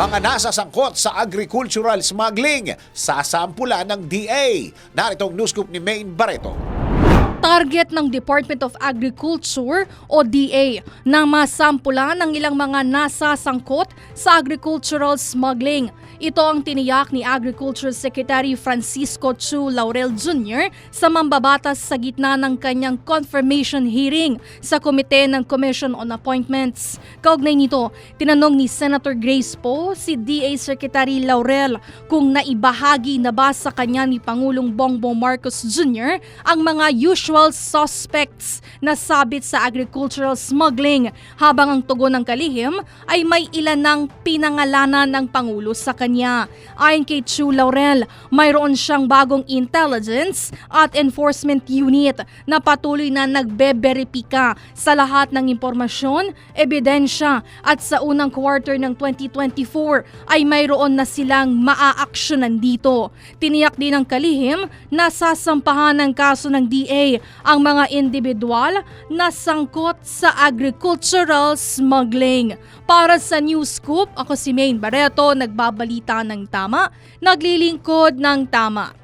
Mga nasasangkot sa agricultural smuggling, sasampulan ng DA. Naritong news scoop ni Maine Barreto. Target ng Department of Agriculture o DA na masampula ng ilang mga nasasangkot sa agricultural smuggling. Ito ang tiniyak ni Agriculture Secretary Francisco Chu Laurel Jr. sa mambabatas sa gitna ng kanyang confirmation hearing sa Komite ng Commission on Appointments. Kaugnay nito, tinanong ni Senator Grace Poe si DA Secretary Laurel kung naibahagi na ba sa kanya ni Pangulong Bongbong Marcos Jr. ang mga usual suspects na sabit sa agricultural smuggling habang ang tugon ng kalihim ay may ilan ng pinangalanan ng Pangulo sa kanya. Ayon kay Chu Laurel, mayroon siyang bagong intelligence at enforcement unit na patuloy na nagbeberipika sa lahat ng impormasyon, ebidensya at sa unang quarter ng 2024 ay mayroon na silang maaaksyonan dito. Tiniyak din ng kalihim na sasampahan ng kaso ng DA ang mga individual na sangkot sa agricultural smuggling. Para sa News Scoop, ako si Maine Barreto, nagbabalita ng tama, naglilingkod ng tama.